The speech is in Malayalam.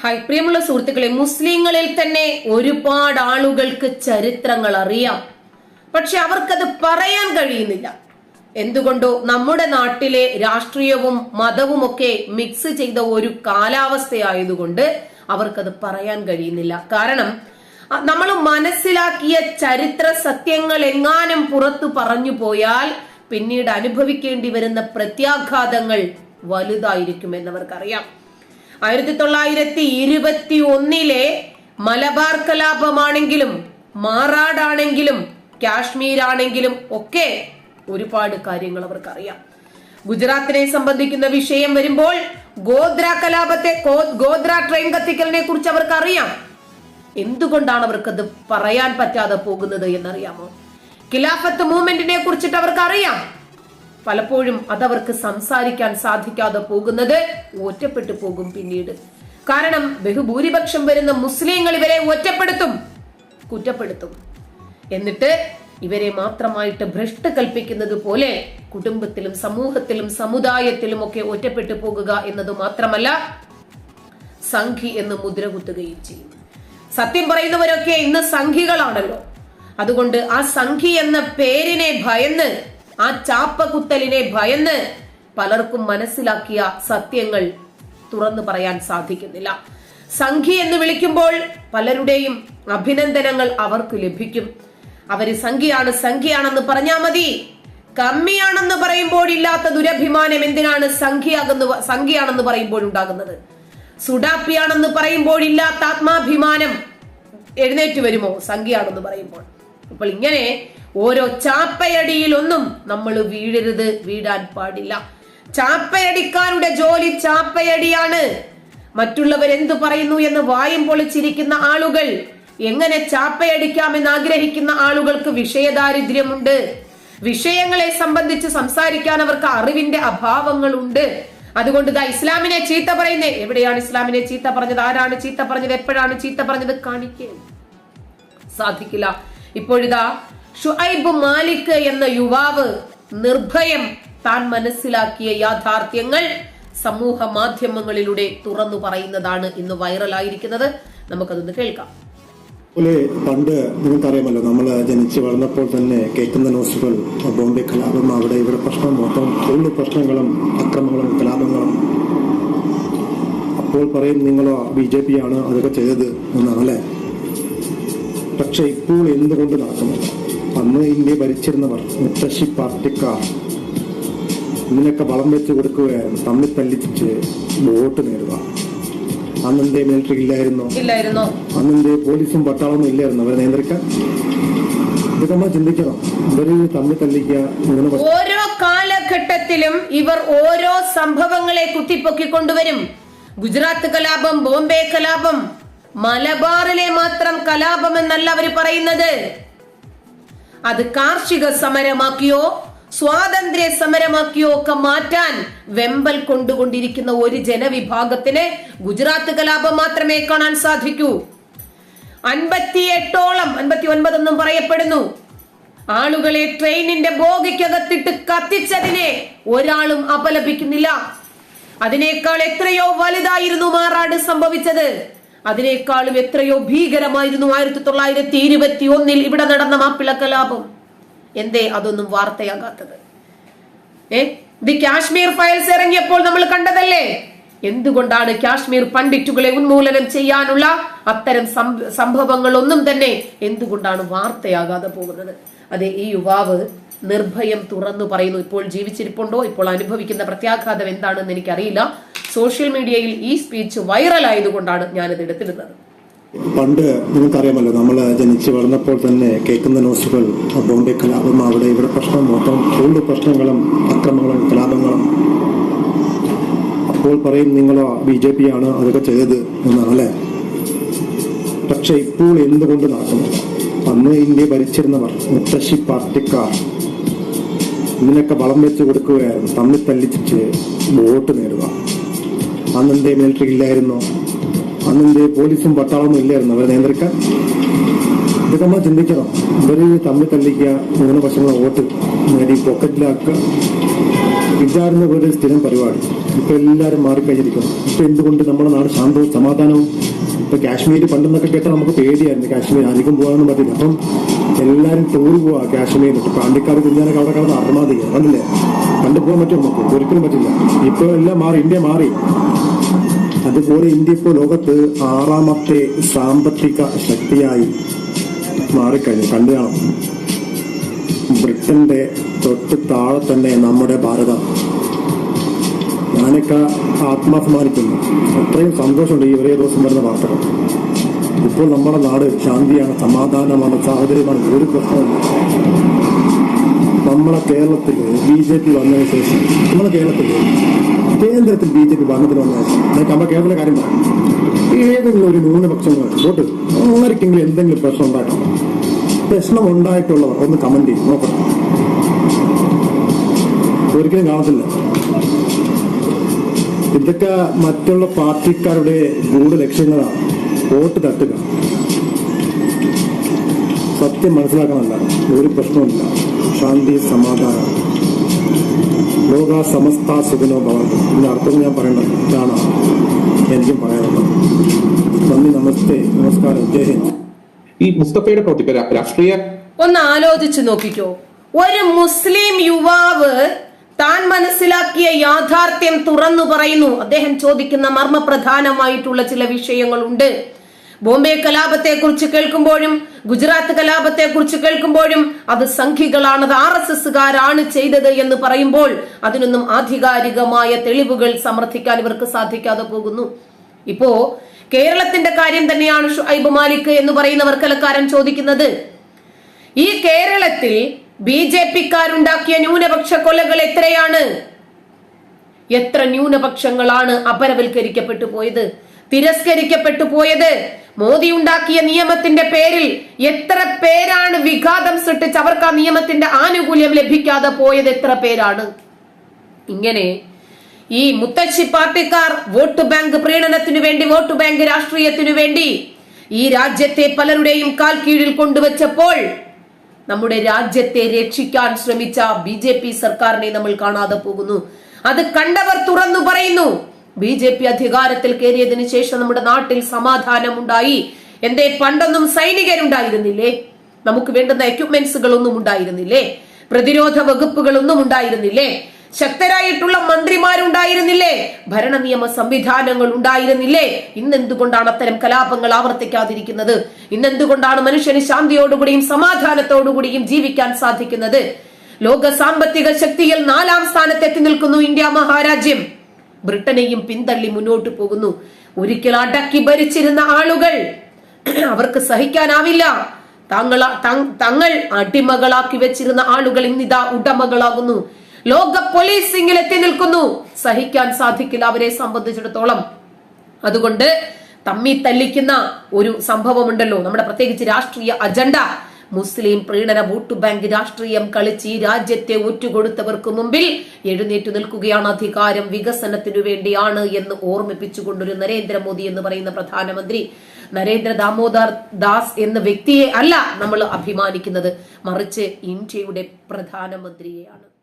ഹായ് പ്രിയമുള്ള സുഹൃത്തുക്കളെ മുസ്ലിങ്ങളിൽ തന്നെ ഒരുപാട് ആളുകൾക്ക് ചരിത്രങ്ങൾ അറിയാം. പക്ഷെ അവർക്കത് പറയാൻ കഴിയുന്നില്ല. എന്തുകൊണ്ടോ നമ്മുടെ നാട്ടിലെ രാഷ്ട്രീയവും മതവും ഒക്കെ മിക്സ് ചെയ്ത ഒരു കാലാവസ്ഥയായതുകൊണ്ട് അവർക്കത് പറയാൻ കഴിയുന്നില്ല. കാരണം നമ്മൾ മനസ്സിലാക്കിയ ചരിത്ര സത്യങ്ങൾ എങ്ങാനും പുറത്തു പറഞ്ഞു പോയാൽ പിന്നീട് അനുഭവിക്കേണ്ടി വരുന്ന പ്രത്യാഘാതങ്ങൾ വലുതായിരിക്കും എന്നവർക്കറിയാം. ആയിരത്തി തൊള്ളായിരത്തി ഇരുപത്തി ഒന്നിലെ മലബാർ കലാപമാണെങ്കിലും മാറാടാണെങ്കിലും കാശ്മീരാണെങ്കിലും ഒക്കെ ഒരുപാട് കാര്യങ്ങൾ അവർക്കറിയാം. ഗുജറാത്തിനെ സംബന്ധിക്കുന്ന വിഷയം വരുമ്പോൾ ഗോദ്ര കലാപത്തെ ഗോദ്ര ട്രെയിൻ കത്തിക്കലിനെ കുറിച്ച് അവർക്ക് അറിയാം എന്തുകൊണ്ടാണ് അവർക്കത് പറയാൻ പറ്റാതെ പോകുന്നത് എന്നറിയാമോ? ഖിലാഫത്ത് മൂവ്മെന്റിനെ കുറിച്ചിട്ട് അവർക്ക് അറിയാം പലപ്പോഴും അതവർക്ക് സംസാരിക്കാൻ സാധിക്കാതെ പോകുന്നത് ഒറ്റപ്പെട്ടു പോകും പിന്നീട്. കാരണം ബഹുഭൂരിപക്ഷം വരുന്ന മുസ്ലിങ്ങൾ ഇവരെ ഒറ്റപ്പെടുത്തും കുറ്റപ്പെടുത്തും. എന്നിട്ട് ഇവരെ മാത്രമായിട്ട് ഭ്രഷ്ട് കൽപ്പിക്കുന്നത് പോലെ കുടുംബത്തിലും സമൂഹത്തിലും സമുദായത്തിലും ഒക്കെ ഒറ്റപ്പെട്ടു പോകുക എന്നത് മാത്രമല്ല സംഘി എന്ന് മുദ്ര കുത്തുകയും ചെയ്യും. സത്യം പറയുന്നവരൊക്കെ ഇന്ന് സംഘികളാണല്ലോ. അതുകൊണ്ട് ആ സംഘി എന്ന പേരിനെ ഭയന്ന് ആ ചാപ്പകുത്തലിനെ ഭയന്ന് പലർക്കും മനസ്സിലാക്കിയ സത്യങ്ങൾ തുറന്നു പറയാൻ സാധിക്കുന്നില്ല. സംഘി എന്ന് വിളിക്കുമ്പോൾ പലരുടെയും അഭിനന്ദനങ്ങൾ അവർക്ക് ലഭിക്കും. അവർ സംഖ്യയാണ് സംഖ്യയാണെന്ന് പറഞ്ഞാ മതി. കമ്മിയാണെന്ന് പറയുമ്പോൾ ഇല്ലാത്ത ദുരഭിമാനം എന്തിനാണ് സംഖ്യയാകുന്ന സംഖ്യയാണെന്ന് പറയുമ്പോൾ ഉണ്ടാകുന്നത്? സുഡാപ്പിയാണെന്ന് പറയുമ്പോൾ ഇല്ലാത്ത ആത്മാഭിമാനം എഴുന്നേറ്റ് വരുമോ? സംഖ്യയാണെന്ന് പറയുമ്പോൾ. അപ്പോൾ ഇങ്ങനെ ഓരോ ചാപ്പയടിയിലൊന്നും നമ്മൾ വീഴരുത് വീടാൻ പാടില്ല. ചാപ്പയടിക്കാരുടെ ജോലി ചാപ്പയടിയാണ്. മറ്റുള്ളവർ എന്തു പറയുന്നു എന്ന് വായും പൊളിച്ചിരിക്കുന്ന ആളുകൾ എങ്ങനെ ചാപ്പയടിക്കാമെന്ന് ആഗ്രഹിക്കുന്ന ആളുകൾക്ക് വിഷയദാരിദ്ര്യമുണ്ട്. വിഷയങ്ങളെ സംബന്ധിച്ച് സംസാരിക്കാൻ അവർക്ക് അറിവിന്റെ അഭാവങ്ങളുണ്ട്. അതുകൊണ്ട് ദാ ഇസ്ലാമിനെ ചീത്ത പറയുന്നേ. എവിടെയാണ് ഇസ്ലാമിനെ ചീത്ത പറഞ്ഞത്? ആരാണ് ചീത്ത പറഞ്ഞത്? എപ്പോഴാണ് ചീത്ത പറഞ്ഞത്? കാണിക്കേ. സാധിക്കില്ല. ഇപ്പോഴിതാ ഷുഐബ് മാലിക് എന്ന യുവാവ് നിർഭയം താൻ മനസ്സിലാക്കിയ യാഥാർത്ഥ്യങ്ങൾ സമൂഹ മാധ്യമങ്ങളിലൂടെ തുറന്നു പറയുന്നതാണ് ഇന്ന് വൈറലായിരിക്കുന്നത്. നമുക്കതൊന്ന് കേൾക്കാം. പോലെ പണ്ട് നിങ്ങൾക്കറിയാമല്ലോ നമ്മൾ ജനിച്ച് വളർന്നപ്പോൾ തന്നെ കേൾക്കുന്ന ന്യൂസുകൾ ബോംബെ കലാപം അവിടെ ഇവിടെ പ്രശ്നം മൊത്തം ഫുള്ള് പ്രശ്നങ്ങളും അക്രമങ്ങളും കലാപങ്ങളും. അപ്പോൾ പറയും നിങ്ങളോ ബി ജെ പി ആണ് അതൊക്കെ ചെയ്തത് എന്നാണ് അല്ലേ? പക്ഷെ ഇപ്പോൾ എന്തുകൊണ്ട് നടക്കുന്നു അന്ന് ഇന്ത്യ ഭരിച്ചിരുന്നവർ മുത്തശ്ശി പാർട്ടിക്കാർ ഇതിനൊക്കെ വളം വെച്ച് കൊടുക്കുകയായിരുന്നു. തമ്മിൽ തല്ലിച്ച് വോട്ട് നേടുക. അന്നെന്തേ മിലിറ്ററി ഇല്ലായിരുന്നു? അന്നെന്തേ പോലീസും പട്ടാളമൊന്നും ഇല്ലായിരുന്നു? അവരെ നിയന്ത്രിക്കാൻ? ഇതൊക്കെ നമ്മൾ ചിന്തിക്കണം. ഇവർ തമ്മിൽ തല്ലിക്കുക ഓരോ കാലഘട്ടത്തിലും ഇവർ ഓരോ സംഭവങ്ങളെ കുത്തിപ്പൊക്കിക്കൊണ്ടുവരും ഗുജറാത്ത് കലാപം ബോംബെ കലാപം മലബാറിലെ മാത്രം കലാപം എന്നല്ല അവർ പറയുന്നത്. അത് കാർഷിക സമരമാക്കിയോ സ്വാതന്ത്ര്യ സമരമാക്കിയോ ഒക്കെ മാറ്റാൻ വെമ്പൽ കൊണ്ടുകൊണ്ടിരിക്കുന്ന ഒരു ജനവിഭാഗത്തിന് ഗുജറാത്ത് കലാപം മാത്രമേ കാണാൻ സാധിക്കൂ. അൻപത്തി എട്ടോളം അൻപത്തി ഒൻപതെന്നും പറയപ്പെടുന്നു. ആളുകളെ ട്രെയിനിന്റെ ബോഗിക്കകത്തിട്ട് കത്തിച്ചതിനെ ഒരാളും അപലപിക്കുന്നില്ല. അതിനേക്കാൾ എത്രയോ വലുതായിരുന്നു മാറാട് സംഭവിച്ചത്. അതിനേക്കാളും എത്രയോ ഭീകരമായിരുന്നു ആയിരത്തി തൊള്ളായിരത്തി ഇരുപത്തി ഒന്നിൽ ഇവിടെ നടന്ന മാപ്പിള കലാപം എന്തേ അതൊന്നും വാർത്തയാകാത്തത്? ഏ? ദി കാശ്മീർ ഫയൽസ് ഇറങ്ങിയപ്പോൾ നമ്മൾ കണ്ടതല്ലേ? എന്തുകൊണ്ടാണ് കാശ്മീർ പണ്ഡിറ്റുകളെ ഉന്മൂലനം ചെയ്യാനുള്ള അത്തരം സംഭവങ്ങൾ ഒന്നും തന്നെ എന്തുകൊണ്ടാണ് വാർത്തയാകാതെ പോകുന്നത്? അതെ ഈ യുവാവ് നിർഭയം തുറന്നു പറയുന്നു. ഇപ്പോൾ ജീവിച്ചിരിപ്പുണ്ടോ? ഇപ്പോൾ അനുഭവിക്കുന്ന പ്രത്യാഘാതം എന്താണെന്ന് എനിക്കറിയില്ല. സോഷ്യൽ മീഡിയയിൽ ഈ സ്പീച്ച് വൈറൽ ആയതുകൊണ്ടാണ് ഞാനത് എടുത്തിരുന്നത് പണ്ട് നിങ്ങൾക്കറിയാമല്ലോ നമ്മൾ ജനിച്ച് വളർന്നപ്പോൾ തന്നെ കേൾക്കുന്ന ന്യൂസുകൾ ബോംബെ കലാപം അവിടെ ഇവിടെ പ്രശ്നം മൊത്തം കൂടുതൽ പ്രശ്നങ്ങളും അക്രമങ്ങളും കലാപങ്ങളും. അപ്പോൾ പറയും നിങ്ങളോ ബി ജെ പി ആണ് അതൊക്കെ ചെയ്തത്? എന്നാണ് അല്ലേ? പക്ഷെ ഇപ്പോൾ എന്തുകൊണ്ട് നടക്കുന്നു? അന്ന് ഇന്ത്യ ഭരിച്ചിരുന്നവർ മുത്തശ്ശി പാർട്ടിക്കാർ ഇതിനൊക്കെ വളം വെച്ച് കൊടുക്കുകയായിരുന്നു. തമ്മിൽ തല്ലിച്ചിട്ട് വോട്ട് നേടുക. അന്നെന്തേ മിലിറ്ററി ഇല്ലായിരുന്നു? അന്നെന്തേ പോലീസും പട്ടാളമൊന്നും ഇല്ലായിരുന്നു? അവരെ നിയന്ത്രിക്കാൻ? ഇതൊക്കെ നമ്മൾ ചിന്തിക്കണം. ഇവർ തമ്മിൽ തല്ലിക്കുക ന്യൂനപക്ഷങ്ങളെ വോട്ട് നേടി പോക്കറ്റിലാക്കുക ഇതായിരുന്നു ഇവരുടെ സ്ഥിരം പരിപാടി. ഇപ്പൊ എല്ലാവരും മാറിക്കഴിഞ്ഞിരിക്കുന്നു. ഇപ്പൊ എന്തുകൊണ്ട് നമ്മുടെ നാട് ശാന്തവും സമാധാനവും ഇപ്പൊ കാശ്മീർ പണ്ടെന്നൊക്കെ കേട്ടാൽ നമുക്ക് പേടിയായിരുന്നു. കാശ്മീർ അധികം പോകാനൊന്നും പറ്റില്ല. അപ്പം എല്ലാവരും ടൂർ പോവാ കാശ്മീരിൽ പാണ്ടിക്കാട് കുഞ്ഞാനൊക്കെ അവിടെ കിടന്ന് അർമാദിക കണ്ടില്ലേ? കണ്ടു പോകാൻ പറ്റും നമുക്ക്? ഒരിക്കലും പറ്റില്ല. ഇപ്പൊ എല്ലാം മാറി. ഇന്ത്യ മാറി. അതുപോലെ ഇന്ത്യ ഇപ്പോൾ ലോകത്ത് ആറാമത്തെ സാമ്പത്തിക ശക്തിയായി മാറിക്കഴിഞ്ഞു. കണ്ടു കാണാം. ബ്രിട്ടന്റെ തൊട്ട് താഴെ തന്നെ നമ്മുടെ ഭാരതം. ഞാനൊക്കെ ആത്മാഭിമാനിക്കുന്നു. അത്രയും സന്തോഷമുണ്ട് ഈ ഒരേ ദിവസം വരുന്ന വാർത്തകൾ. ഇപ്പോൾ നമ്മുടെ നാട് ശാന്തിയാണ് സമാധാനമാണ് സാഹചര്യമാണ് ഒരു പ്രശ്നമില്ല നമ്മളെ കേരളത്തിൽ ബി ജെ പി വന്നതിന് ശേഷം നമ്മളെ കേരളത്തിൽ കേന്ദ്രത്തിൽ ബി ജെ പി ഭരണത്തിൽ വന്നതിന് ശേഷം നമ്മുടെ കേരളത്തിലെ കാര്യം പറയാം ഏതെങ്കിലും ഒരു ന്യൂനപക്ഷങ്ങൾ വോട്ട് ആർക്കെങ്കിലും എന്തെങ്കിലും പ്രശ്നം ഉണ്ടാക്കണം പ്രശ്നം ഉണ്ടായിട്ടുള്ളവർ ഒന്ന് കമന്റ് ചെയ്യും നോക്കണം. ഒരിക്കലും കാണത്തില്ല. ഇതൊക്കെ മറ്റുള്ള പാർട്ടിക്കാരുടെ ഗൂഢ ലക്ഷ്യങ്ങളാണ്. വോട്ട് തട്ടുക. സത്യം മനസ്സിലാക്കണമല്ല. ഒരു പ്രശ്നമില്ല ശാന്തി സമാധാനം. ലോക സമസ്ത സുഖനോ ഭവനം അർത്ഥം ഞാൻ പറയേണ്ടത് ഇതാണ്. എനിക്കും പറയാനുള്ളത്. നന്ദി നമസ്തേ. നമസ്കാരം. ജയ് ഹിന്ദ്. ഈ മുസ്തഫയുടെ പ്രവൃത്തി ഇപ്പൊ രാഷ്ട്രീയ ഒന്ന് ആലോചിച്ചു നോക്കിക്കോ. ഒരു മുസ്ലിം യുവാവ് താൻ മനസ്സിലാക്കിയ യാഥാർത്ഥ്യം തുറന്നു പറയുന്നു. അദ്ദേഹം ചോദിക്കുന്ന മർമ്മപ്രധാനമായിട്ടുള്ള ചില വിഷയങ്ങളുണ്ട്. ബോംബെ കലാപത്തെ കുറിച്ച് കേൾക്കുമ്പോഴും ഗുജറാത്ത് കലാപത്തെ കുറിച്ച് കേൾക്കുമ്പോഴും അത് സംഘികളാണ് അത് ആർ എസ് എസ്സുകാരാണ് ചെയ്തത് എന്ന് പറയുമ്പോൾ അതിനൊന്നും ആധികാരികമായ തെളിവുകൾ സമർത്ഥിക്കാൻ ഇവർക്ക് സാധിക്കാതെ പോകുന്നു. ഇപ്പോ കേരളത്തിന്റെ കാര്യം തന്നെയാണ് ഷുഐബ് മാലിക് എന്ന് പറയുന്ന വർക്കലക്കാരൻ ചോദിക്കുന്നത്. ഈ കേരളത്തിൽ ബി ജെ പിക്കാരുണ്ടാക്കിയ ന്യൂനപക്ഷ കൊലകൾ എത്രയാണ്? എത്ര ന്യൂനപക്ഷങ്ങളാണ് അപരവൽക്കരിക്കപ്പെട്ടു പോയത്? തിരസ്കരിക്കപ്പെട്ടു പോയത്? മോദി ഉണ്ടാക്കിയ നിയമത്തിന്റെ പേരിൽ എത്ര പേരാണ് വിഘാതം സൃഷ്ടിച്ച് അവർക്ക് ആ നിയമത്തിന്റെ ആനുകൂല്യം ലഭിക്കാതെ പോയത് എത്ര പേരാണ്? ഇങ്ങനെ ഈ മുത്തശ്ശി പാർട്ടിക്കാർ വോട്ട് ബാങ്ക് പ്രീണനത്തിനു വേണ്ടി വോട്ട് ബാങ്ക് രാഷ്ട്രീയത്തിനു വേണ്ടി ഈ രാജ്യത്തെ പലരുടെയും കാൽ കീഴിൽ കൊണ്ടുവച്ചപ്പോൾ നമ്മുടെ രാജ്യത്തെ രക്ഷിക്കാൻ ശ്രമിച്ച ബി ജെ പി സർക്കാരിനെ നമ്മൾ കാണാതെ പോകുന്നു. അത് കണ്ടവർ തുറന്നു പറയുന്നു. ബി ജെ പി അധികാരത്തിൽ കയറിയതിനു ശേഷം നമ്മുടെ നാട്ടിൽ സമാധാനം ഉണ്ടായി എന്തേ പണ്ടൊന്നും സൈനികരുണ്ടായിരുന്നില്ലേ? നമുക്ക് വേണ്ടുന്ന എക്യുപ്മെന്റ്സുകൾ ഒന്നും ഉണ്ടായിരുന്നില്ലേ? പ്രതിരോധ വകുപ്പുകളൊന്നും ഉണ്ടായിരുന്നില്ലേ? ശക്തരായിട്ടുള്ള മന്ത്രിമാരുണ്ടായിരുന്നില്ലേ? ഭരണ നിയമ സംവിധാനങ്ങൾ ഉണ്ടായിരുന്നില്ലേ? ഇന്നെന്തുകൊണ്ടാണ് അത്തരം കലാപങ്ങൾ ആവർത്തിക്കാതിരിക്കുന്നത്? ഇന്നെന്തുകൊണ്ടാണ് മനുഷ്യന് ശാന്തിയോടുകൂടിയും സമാധാനത്തോടുകൂടിയും ജീവിക്കാൻ സാധിക്കുന്നത്? ലോക സാമ്പത്തിക ശക്തിയിൽ നാലാം സ്ഥാനത്തെത്തി നിൽക്കുന്നു ഇന്ത്യ മഹാരാജ്യം. ബ്രിട്ടനെയും പിന്തള്ളി മുന്നോട്ട് പോകുന്നു. ഒരിക്കൽ അടക്കി ഭരിച്ചിരുന്ന ആളുകൾ അവർക്ക് സഹിക്കാനാവില്ല. തങ്ങൾ തങ്ങൾ അടിമകളാക്കി വെച്ചിരുന്ന ആളുകൾ ഇന്നിതാ ഉടമകളാകുന്നു. ലോക പോലീസിംഗിൽ എത്തി നിൽക്കുന്നു. സഹിക്കാൻ സാധിക്കില്ല അവരെ സംബന്ധിച്ചിടത്തോളം. അതുകൊണ്ട് തമ്മി തല്ലിക്കുന്ന ഒരു സംഭവമുണ്ടല്ലോ. നമ്മുടെ പ്രത്യേകിച്ച് രാഷ്ട്രീയ അജണ്ട. മുസ്ലിം പ്രീണന വോട്ട് ബാങ്ക് രാഷ്ട്രീയം കളിച്ച് ഈ രാജ്യത്തെ ഒറ്റുകൊടുത്തവർക്ക് മുമ്പിൽ എഴുന്നേറ്റു നിൽക്കുകയാണ് അധികാരം വികസനത്തിനു വേണ്ടിയാണ് എന്ന് ഓർമ്മിപ്പിച്ചുകൊണ്ടൊരു നരേന്ദ്രമോദി എന്ന് പറയുന്ന പ്രധാനമന്ത്രി. നരേന്ദ്ര ദാമോദർ ദാസ് എന്ന വ്യക്തിയെ അല്ല നമ്മൾ അഭിമാനിക്കുന്നത്. മറിച്ച് ഇന്ത്യയുടെ പ്രധാനമന്ത്രിയെയാണ്.